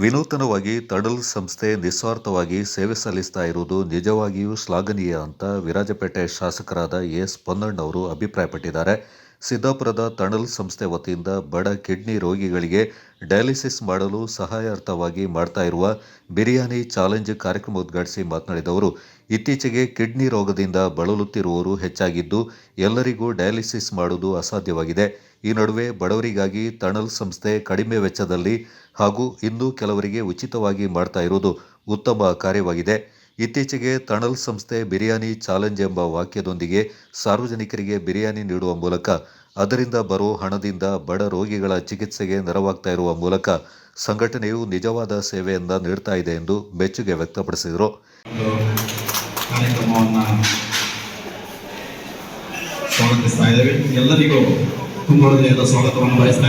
ವಿನೂತನವಾಗಿ ತಡಲ್ ಸಂಸ್ಥೆ ನಿಸ್ವಾರ್ಥವಾಗಿ ಸೇವೆ ಸಲ್ಲಿಸ್ತಾ ಇರುವುದು ನಿಜವಾಗಿಯೂ ಶ್ಲಾಘನೀಯ ಅಂತ ವಿರಾಜಪೇಟೆ ಶಾಸಕರಾದ ಎಸ್ ಪೊನ್ನಣ್ಣವರು ಅಭಿಪ್ರಾಯಪಟ್ಟಿದ್ದಾರೆ. ಸಿದ್ದಾಪುರದ ತಣಲ್ ಸಂಸ್ಥೆ ವತಿಯಿಂದ ಬಡ ಕಿಡ್ನಿ ರೋಗಿಗಳಿಗೆ ಡಯಾಲಿಸಿಸ್ ಮಾಡಲು ಸಹಾಯಾರ್ಥವಾಗಿ ಮಾಡ್ತಾ ಇರುವ ಬಿರಿಯಾನಿ ಚಾಲೆಂಜ್ ಕಾರ್ಯಕ್ರಮ ಉದ್ಘಾಟಿಸಿ ಮಾತನಾಡಿದವರು ಇತ್ತೀಚೆಗೆ ಕಿಡ್ನಿ ರೋಗದಿಂದ ಬಳಲುತ್ತಿರುವವರು ಹೆಚ್ಚಾಗಿದ್ದು ಎಲ್ಲರಿಗೂ ಡಯಾಲಿಸಿಸ್ ಮಾಡುವುದು ಅಸಾಧ್ಯವಾಗಿದೆ. ಈ ನಡುವೆ ಬಡವರಿಗಾಗಿ ತಣಲ್ ಸಂಸ್ಥೆ ಕಡಿಮೆ ವೆಚ್ಚದಲ್ಲಿ ಹಾಗೂ ಇನ್ನೂ ಕೆಲವರಿಗೆ ಉಚಿತವಾಗಿ ಮಾಡ್ತಾ ಇರುವುದು ಉತ್ತಮ ಕಾರ್ಯವಾಗಿದೆ. ಇತ್ತೀಚೆಗೆ ತಣಲ್ ಸಂಸ್ಥೆ ಬಿರಿಯಾನಿ ಚಾಲೆಂಜ್ ಎಂಬ ವಾಕ್ಯದೊಂದಿಗೆ ಸಾರ್ವಜನಿಕರಿಗೆ ಬಿರಿಯಾನಿ ನೀಡುವ ಮೂಲಕ, ಅದರಿಂದ ಬರೋ ಹಣದಿಂದ ಬಡ ರೋಗಿಗಳ ಚಿಕಿತ್ಸೆಗೆ ನೆರವಾಗ್ತಾ ಇರುವ ಮೂಲಕ ಸಂಘಟನೆಯು ನಿಜವಾದ ಸೇವೆಯಿಂದ ನೀಡ್ತಾ ಇದೆ ಎಂದು ಮೆಚ್ಚುಗೆ ವ್ಯಕ್ತಪಡಿಸಿದರು. ಸ್ವಾಗತಿಸ್ತಾ ಇದ್ದೇವೆ. ಎಲ್ಲರಿಗೂ ತುಂಬ ಸ್ವಾಗತವನ್ನು ಬಯಸ್ತಾ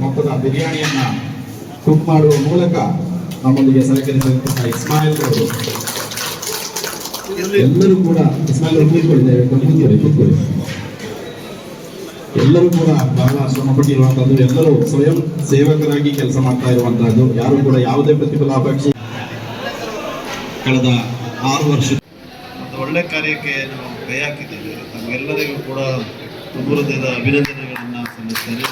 ಮೊತ್ತದ ಬಿರಿಯಾನಿಯನ್ನ ಕುಕ್ ಮಾಡುವ ಮೂಲಕ ನಮ್ಮೊಂದಿಗೆ ಸಹಕರಿಸಿದಂತಹ ಇಸ್ಮಾಯಿಲ್ ಅವರು. ಎಲ್ಲರೂ ಕೂಡ ಇಸ್ಮಾಯಿಲ್ ಅವರು ಎಲ್ಲರೂ ಕೂಡ ಬಹಳ ಶ್ರಮ ಪಟ್ಟಿರುವಂತಹದ್ದು, ಎಲ್ಲರೂ ಸ್ವಯಂ ಸೇವಕರಾಗಿ ಕೆಲಸ ಮಾಡ್ತಾ ಇರುವಂತಹದ್ದು, ಯಾರು ಕೂಡ ಯಾವುದೇ ಪ್ರತಿಫಲ ಅಪೇಕ್ಷೆ ಕಳೆದ ಆರು ವರ್ಷ ಒಂದು ಒಳ್ಳೆ ಕಾರ್ಯಕ್ಕೆ ನಾವು ಕೈ ಹಾಕಿದ್ದೇವೆ. ತಮಗೆಲ್ಲರಿಗೂ ಕೂಡ ಹೃದಯದ ಅಭಿನಂದನೆಗಳನ್ನು ಸಲ್ಲಿಸ್ತೇನೆ.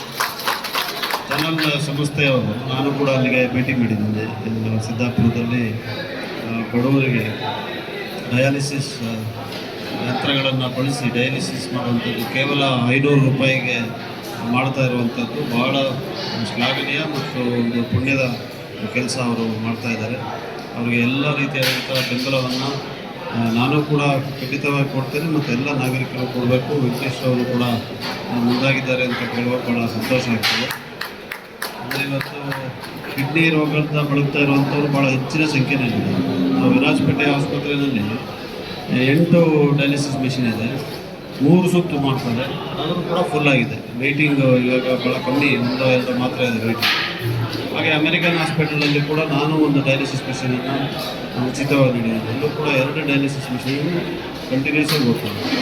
ಚಾನಲ್ ಸಂಸ್ಥೆಯವರು ನಾನು ಕೂಡ ಅಲ್ಲಿಗೆ ಭೇಟಿ ನೀಡಿದ್ದೇನೆ. ಸಿದ್ದಾಪುರದಲ್ಲಿ ಬಡವರಿಗೆ ಡಯಾಲಿಸಿಸ್ ಯಂತ್ರಗಳನ್ನು ಬಳಸಿ ಡಯಾಲಿಸಿಸ್ ಮಾಡುವಂಥದ್ದು, ಕೇವಲ ಐನೂರು ರೂಪಾಯಿಗೆ ಮಾಡ್ತಾ ಇರುವಂಥದ್ದು ಬಹಳ ಶ್ಲಾಘನೀಯ ಮತ್ತು ಒಂದು ಪುಣ್ಯದ ಕೆಲಸ ಅವರು ಮಾಡ್ತಾ ಇದ್ದಾರೆ. ಅವರಿಗೆ ಎಲ್ಲ ರೀತಿಯಾದಂಥ ಬೆಂಬಲವನ್ನು ನಾನು ಕೂಡ ಖಂಡಿತವಾಗಿ ಕೊಡ್ತೇನೆ ಮತ್ತು ಎಲ್ಲ ನಾಗರಿಕರು ಕೊಡಬೇಕು. ವೆಂಕಟೇಶ್ ಅವರು ಕೂಡ ಮುಂದಾಗಿದ್ದಾರೆ ಅಂತ ಕೇಳುವಾಗ ಭಾಳ ಸಂತೋಷ ಆಗ್ತದೆ. ಅಂದರೆ ಇವತ್ತು ಕಿಡ್ನಿ ರೋಗದಿಂದ ಬಳಲ್ತಾ ಇರುವಂಥವ್ರು ಭಾಳ ಹೆಚ್ಚಿನ ಸಂಖ್ಯೆಯಲ್ಲಿದೆ ನಾವು ವಿರಾಜಪೇಟೆ ಆಸ್ಪತ್ರೆಯಲ್ಲಿ ಎಂಟು ಡಯಾಲಿಸಿಸ್ ಮಿಷಿನ್ ಇದೆ. ಮೂರು ಸುತ್ತು ಮಾಡ್ತಾರೆ. ಆದರೂ ಕೂಡ ಫುಲ್ ಆಗಿದೆ. ವೆಯ್ಟಿಂಗ್ ಇವಾಗ ಭಾಳ ಕಮ್ಮಿ, ಒಂದು ಎರಡು ಮಾತ್ರ ಇದೆ ವೆಯ್ಟಿಂಗ್ ಹಾಗೆ ಅಮೆರಿಕನ್ ಹಾಸ್ಪಿಟಲಲ್ಲಿ ಕೂಡ ನಾನು ಒಂದು ಡಯಾಲಿಸಿಸ್ ಮಿಷಿನನ್ನು ಉಚಿತವಾಗಿ ನೀಡಿದ್ದೇನೆ ಅಲ್ಲೂ ಕೂಡ ಎರಡು ಡಯಾಲಿಸಿಸ್ ಮಿಷಿನ್ ಕಂಟಿನ್ಯೂಸ್ ಆಗಿ ಹೋಗ್ತದೆ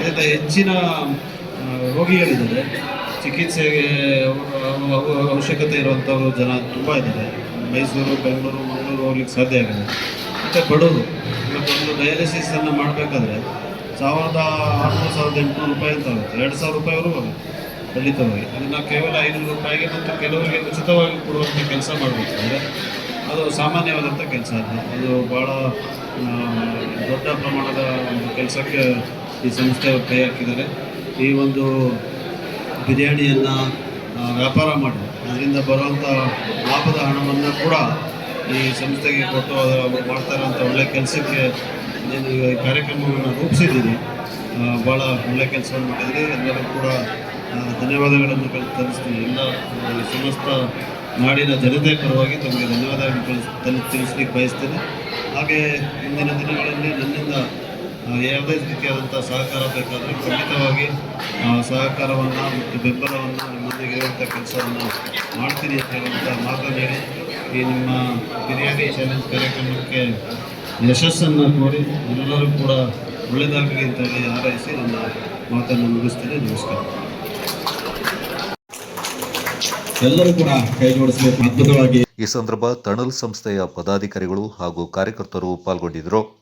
ಇದರಿಂದ ಹೆಚ್ಚಿನ ರೋಗಿಗಳಿದ್ದಾರೆ. ಚಿಕಿತ್ಸೆಗೆ ಅವ- ಅವ- ಅವಶ್ಯಕತೆ ಇರುವಂಥವ್ರು ಜನ ತುಂಬ ಇದ್ದಾರೆ. ಮೈಸೂರು, ಬೆಂಗಳೂರು, ಮಂಗಳೂರು ಹೋಗ್ಲಿಕ್ಕೆ ಸಾಧ್ಯ ಆಗಿದೆ. ಮತ್ತು ಬಡವರು. ಇವತ್ತು ಒಂದು ಡಯಾಲಿಸಿಸನ್ನು ಮಾಡಬೇಕಾದ್ರೆ ಸಾವಿರದ ಆರುನೂರು, ಸಾವಿರದ ಎಂಟುನೂರು ರೂಪಾಯಿ ಅಂತ ಆಗುತ್ತೆ. ಎರಡು ಸಾವಿರ ರೂಪಾಯಿವರೆಗೂ ಆಗುತ್ತೆ ಖಂಡಿತವಾಗಿ ಅದನ್ನು ಕೇವಲ ಐನೂರು ರೂಪಾಯಿಗೆ ಮತ್ತು ಕೆಲವರಿಗೆ ಉಚಿತವಾಗಿ ಕೊಡುವಂಥ ಕೆಲಸ ಮಾಡಬೇಕಾದ್ರೆ ಅದು ಸಾಮಾನ್ಯವಾದಂಥ ಕೆಲಸ ಅಲ್ಲ ಅದು ಭಾಳ ದೊಡ್ಡ ಪ್ರಮಾಣದ ಕೆಲಸಕ್ಕೆ ಈ ಸಂಸ್ಥೆಯವರು ಕೈ ಹಾಕಿದ್ದಾರೆ. ಈ ಒಂದು ಬಿರಿಯಾನಿಯನ್ನು ವ್ಯಾಪಾರ ಮಾಡಿ. ಅದರಿಂದ ಬರುವಂಥ ಲಾಭದ ಹಣವನ್ನು ಕೂಡ ಈ ಸಂಸ್ಥೆಗೆ ಕೊಟ್ಟು ಅದರ ಮಾಡ್ತಾ ಇರುವಂಥ ಒಳ್ಳೆಯ ಕೆಲಸಕ್ಕೆ ನೀನು ಈ ಕಾರ್ಯಕ್ರಮವನ್ನು ರೂಪಿಸಿದ್ದೀನಿ. ಭಾಳ ಒಳ್ಳೆಯ ಕೆಲಸವನ್ನು ಮಾಡಿದರೆ ಎಲ್ಲರೂ ಕೂಡ ಧನ್ಯವಾದಗಳನ್ನು ತಿಳಿಸ್ತೀನಿ. ಎಲ್ಲ ಸಮಸ್ತ ನಾಡಿನ ಜನತೆ ಪರವಾಗಿ ತಮಗೆ ಧನ್ಯವಾದಗಳನ್ನು ತಲ್- ತಿಳಿಸ್ಲಿಕ್ಕೆ ಬಯಸ್ತೇನೆ. ಹಾಗೆ ಮುಂದಿನ ದಿನಗಳಲ್ಲಿ ನನ್ನಿಂದ ಯಾವುದೇ ರೀತಿಯಾದಂಥ ಸಹಕಾರ ಬೇಕಾದರೆ ಖಂಡಿತವಾಗಿ ಸಹಕಾರವನ್ನು ಮತ್ತು ಬೆಂಬಲವನ್ನು ನಿಮ್ಮೊಂದಿಗೆ ಇರುವಂಥ ಕೆಲಸವನ್ನು ಮಾಡ್ತೀನಿ ಅಂತ ಹೇಳುವಂಥ ಮಾತನ್ನು ಹೇಳಿ, ಈ ನಿಮ್ಮ ಬಿರಿಯಾನಿ ಚಾಲೆಂಜ್ ಕಾರ್ಯಕ್ರಮಕ್ಕೆ ಯಶಸ್ಸನ್ನು ನೋಡಿ ಎಲ್ಲರೂ ಕೂಡ ಒಳ್ಳೆಯದಾಗಲಿ ಅಂತ ಹೇಳಿ ಆರೈಸಿ ನನ್ನ ಮಾತನ್ನು ಮುಗಿಸ್ತೇನೆ. ನಮಸ್ಕಾರ. ಎಲ್ಲರೂ ಕೂಡ ಕೈ ಜೋಡಿಸಬೇಕು. ಅದ್ಭುತವಾಗಿ. ಈ ಸಂದರ್ಭ ತಣಲ್ ಸಂಸ್ಥೆಯ ಪದಾಧಿಕಾರಿಗಳು ಹಾಗೂ ಕಾರ್ಯಕರ್ತರು ಪಾಲ್ಗೊಂಡಿದ್ದರು.